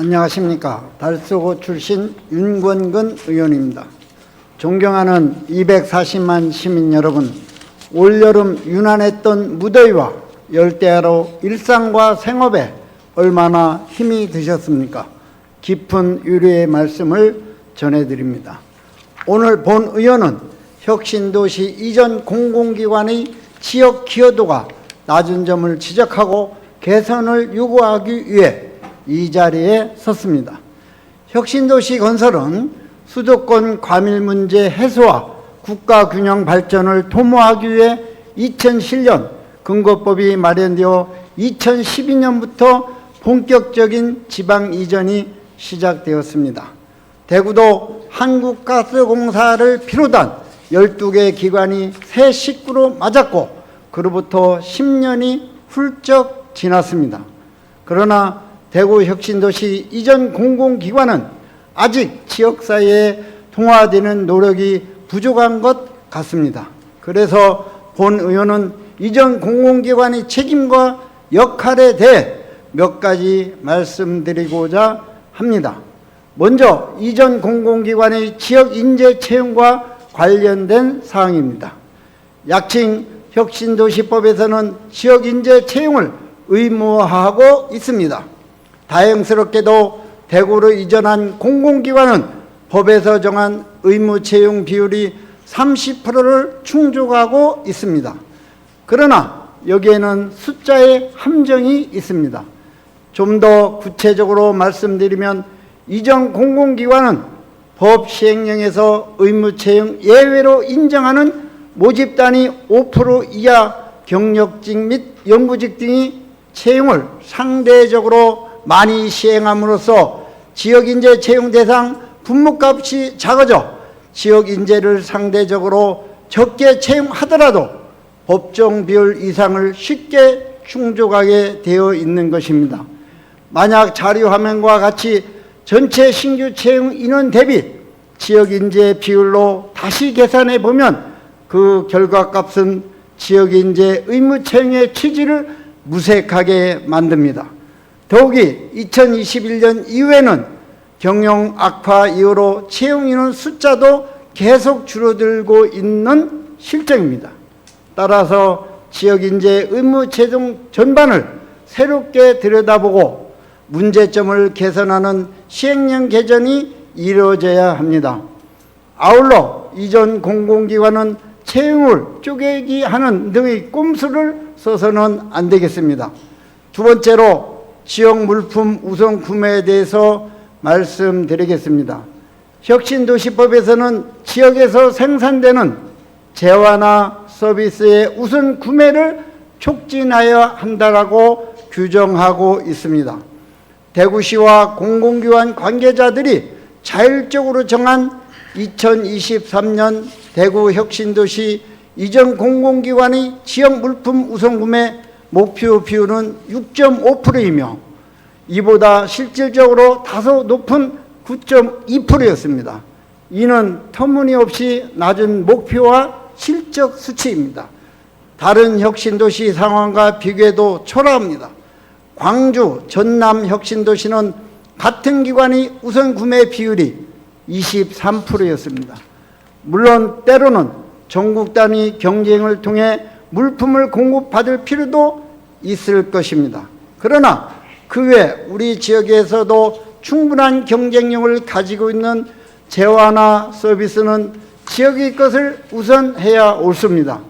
안녕하십니까. 달서구 출신 윤권근 의원입니다. 존경하는 240만 시민 여러분, 올여름 유난했던 무더위와 열대야로 일상과 생업에 얼마나 힘이 드셨습니까? 깊은 유료의 말씀을 전해드립니다. 오늘 본 의원은 혁신도시 이전 공공기관의 지역 기여도가 낮은 점을 지적하고 개선을 요구하기 위해 이 자리에 섰습니다. 혁신도시 건설은 수도권 과밀 문제 해소와 국가 균형 발전을 도모하기 위해 2007년 근거법이 마련되어 2012년부터 본격적인 지방 이전이 시작되었습니다. 대구도 한국가스공사를 비롯한 12개 기관이 새 식구로 맞았고 그로부터 10년이 훌쩍 지났습니다. 그러나 대구 혁신도시 이전 공공기관은 아직 지역사회에 통화되는 노력이 부족한 것 같습니다. 그래서 본 의원은 이전 공공기관의 책임과 역할에 대해 몇 가지 말씀드리고자 합니다. 먼저 이전 공공기관의 지역 인재 채용과 관련된 사항입니다. 약칭 혁신도시법에서는 지역 인재 채용을 의무화하고 있습니다. 다행스럽게도 대구로 이전한 공공기관은 법에서 정한 의무 채용 비율이 30%를 충족하고 있습니다. 그러나 여기에는 숫자의 함정이 있습니다. 좀 더 구체적으로 말씀드리면 이전 공공기관은 법 시행령에서 의무 채용 예외로 인정하는 모집단이 5% 이하 경력직 및 연구직 등이 채용을 상대적으로 많이 시행함으로써 지역인재 채용 대상 분모값이 작아져 지역인재를 상대적으로 적게 채용하더라도 법정 비율 이상을 쉽게 충족하게 되어 있는 것입니다. 만약 자료 화면과 같이 전체 신규 채용 인원 대비 지역인재 비율로 다시 계산해 보면 그 결과값은 지역인재 의무 채용의 취지를 무색하게 만듭니다. 더욱이 2021년 이후에는 경영 악화 이후로 채용 인원 숫자도 계속 줄어들고 있는 실정입니다. 따라서 지역 인재 의무 채용 전반을 새롭게 들여다보고 문제점을 개선하는 시행령 개정이 이루어져야 합니다. 아울러 이전 공공기관은 채용을 쪼개기 하는 등의 꼼수를 써서는 안 되겠습니다. 두 번째로 지역 물품 우선 구매에 대해서 말씀드리겠습니다. 혁신도시법에서는 지역에서 생산되는 재화나 서비스의 우선 구매를 촉진하여야 한다라고 규정하고 있습니다. 대구시와 공공기관 관계자들이 자율적으로 정한 2023년 대구 혁신도시 이전 공공기관의 지역 물품 우선 구매 목표 비율은 6.5%이며 이보다 실질적으로 다소 높은 9.2%였습니다. 이는 터무니없이 낮은 목표와 실적 수치입니다. 다른 혁신도시 상황과 비교해도 초라합니다. 광주, 전남 혁신도시는 같은 기관의 우선 구매 비율이 23%였습니다. 물론 때로는 전국 단위 경쟁을 통해 물품을 공급받을 필요도 있을 것입니다. 그러나 그 외 우리 지역에서도 충분한 경쟁력을 가지고 있는 재화나 서비스는 지역의 것을 우선해야 옳습니다.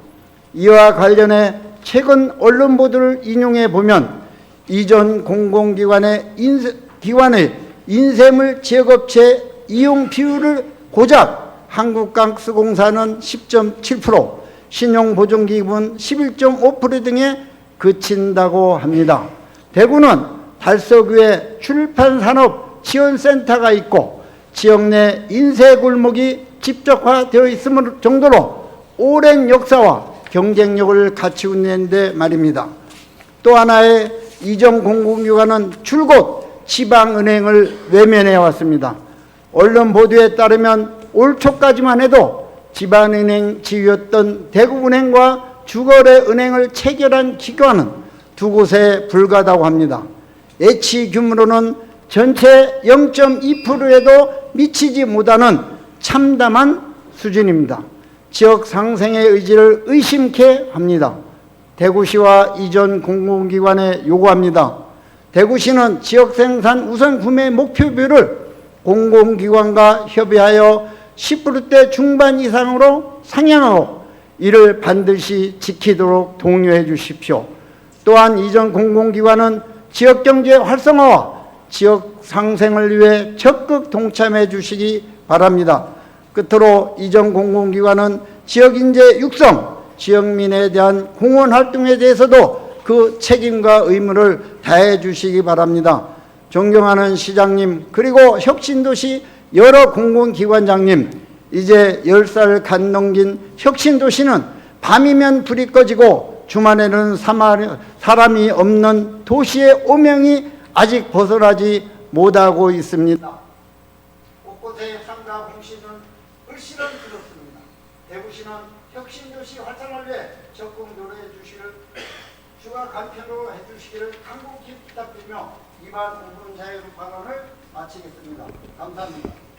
이와 관련해 최근 언론 보도를 인용해 보면 이전 공공기관의 인세, 기관의 인쇄물 지역업체 이용 비율을 고작 한국가스공사는 10.7%, 신용보증기금은 11.5% 등에 그친다고 합니다. 대구는 달서구에 출판산업 지원센터가 있고 지역 내 인쇄골목이 집적화되어 있을 정도로 오랜 역사와 경쟁력을 갖추고 있는데 말입니다. 또 하나의 이전 공공기관은 줄곧 지방은행을 외면해 왔습니다. 언론 보도에 따르면 올 초까지만 해도 지방은행 지위였던 대구은행과 주거래 은행을 체결한 기관은 두 곳에 불과하다고 합니다. 예치 규모로는 전체 0.2%에도 미치지 못하는 참담한 수준입니다. 지역 상생의 의지를 의심케 합니다. 대구시와 이전 공공기관에 요구합니다. 대구시는 지역 생산 우선 구매 목표비를 공공기관과 협의하여 10%대 중반 이상으로 상향하고 이를 반드시 지키도록 독려해 주십시오. 또한 이전 공공기관은 지역경제 활성화와 지역 상생을 위해 적극 동참해 주시기 바랍니다. 끝으로 이전 공공기관은 지역인재 육성, 지역민에 대한 공헌 활동에 대해서도 그 책임과 의무를 다해 주시기 바랍니다. 존경하는 시장님 그리고 혁신도시 여러 공공기관장님 이제 10살 간 넘긴 혁신도시는 밤이면 불이 꺼지고 주말에는 사람이 없는 도시의 오명이 아직 벗어나지 못하고 있습니다. 곳곳에 상가 홍시는 불씨는 들었습니다. 대구시는 혁신도시 활성화를 위해 적극 노력해 주시기를 주가 간편으로 해주시기를 간곡히 부탁드리며 5분 자유로 발언을 마치겠습니다. 감사합니다.